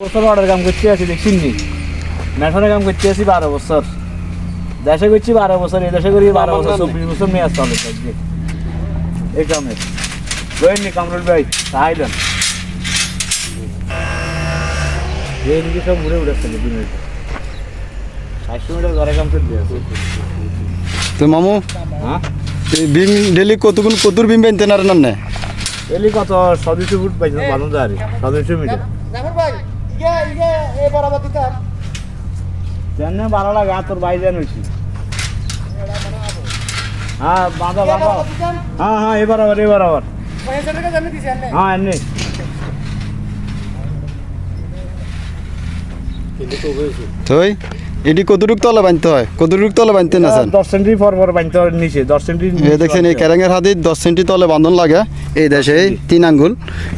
বছর অর্ডার কাম করতে আছি দেখছি নি মেশনে কাম করতে আছি বারো বছর। দেশে করছি বারো বছর এই দেশে করি বারো বছর চব্বিশ বছর মেয়াজ চলে থাকবে এই কামে। রোহিন নি কামরুল ভাই তাই দেন। এইদিকে সব ঘুরে উঠে ফেলে দু মিনিট ষাটশো মিটার ঘরে কাম করতে আছে। তো মামু হ্যাঁ? বিম ডেলি কতগুলো কতুর বিম বেনতে না না? এলি কত? সদস্য ফুট পাইছে বানো যায় সদস্য মিটার। জাফর ভাই ইয়ে ইয়ে এ বরাবর দিতাম। জানে ভালো লাগে তোর বাইরে হয়েছি হ্যাঁ বাঁধা বাঁধা হ্যাঁ হ্যাঁ এবার আবার এবার আবার পয়সা টাকা জানি দিছি আনে হ্যাঁ এমনি। থই এটি কতটুক তলে বানতে হয়? কতটুক তলে বানতে না স্যার? দশ সেন্টি পর পর বানতে হবে নিচে দশ সেন্টি এ দেখছেন এই ক্যারেঙের হাতে দশ সেন্টি তলে বাঁধন লাগে এই দেশে এই তিন আঙ্গুল।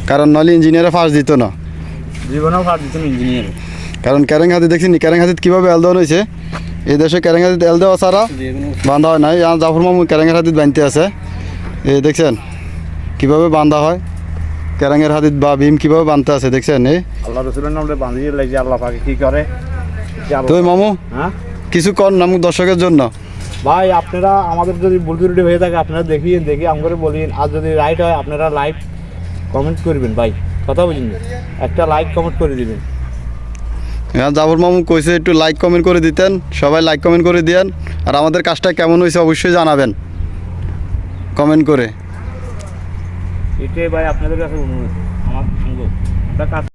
কারণ নলে ইঞ্জিনিয়ারে ফার্স্ট দিত না। জীবনেও ফাট দিতাম ইঞ্জিনিয়ার কারণ ক্যারেং হাতে দেখছেন ক্যারেং হাতে কীভাবে এল দেওয়া হয়েছে এই দেশে ক্যারেং হাতে এল দেওয়া ছাড়া বাঁধা হয় না। এই জাফর মামু ক্যারেঙের হাতে বাঁধতে আছে। এই দেখছেন কীভাবে বাঁধা হয়? ক্যারেঙের হাতে বা ভীম কীভাবে বাঁধতে আছে দেখছেন? এই আল্লাহ রসুলের নামে বাঁধিয়ে লাগছে আল্লাহ পাকে কি করে? আল্লাহ- মামু হ্যাঁ? কিছু কর নামুক দর্শকের জন্য। ভাই আপনারা আমাদের যদি ভুল ত্রুটি হয়ে থাকে আপনারা দেখিয়ে দেখি আমাকে বলিন আর যদি রাইট হয় আপনারা লাইক কমেন্ট করবেন ভাই। কথা বুঝুন একটা লাইক কমেন্ট করে দিবেন। হ্যাঁ জাফর মামু কইছে একটু লাইক কমেন্ট করে দিতেন সবাই লাইক কমেন্ট করে দিয়েন আর আমাদের কাজটা কেমন হয়েছে অবশ্যই জানাবেন। কমেন্ট করে। এটাই ভাই আপনাদের কাছে অনুরোধ আমার সঙ্গে। কাজ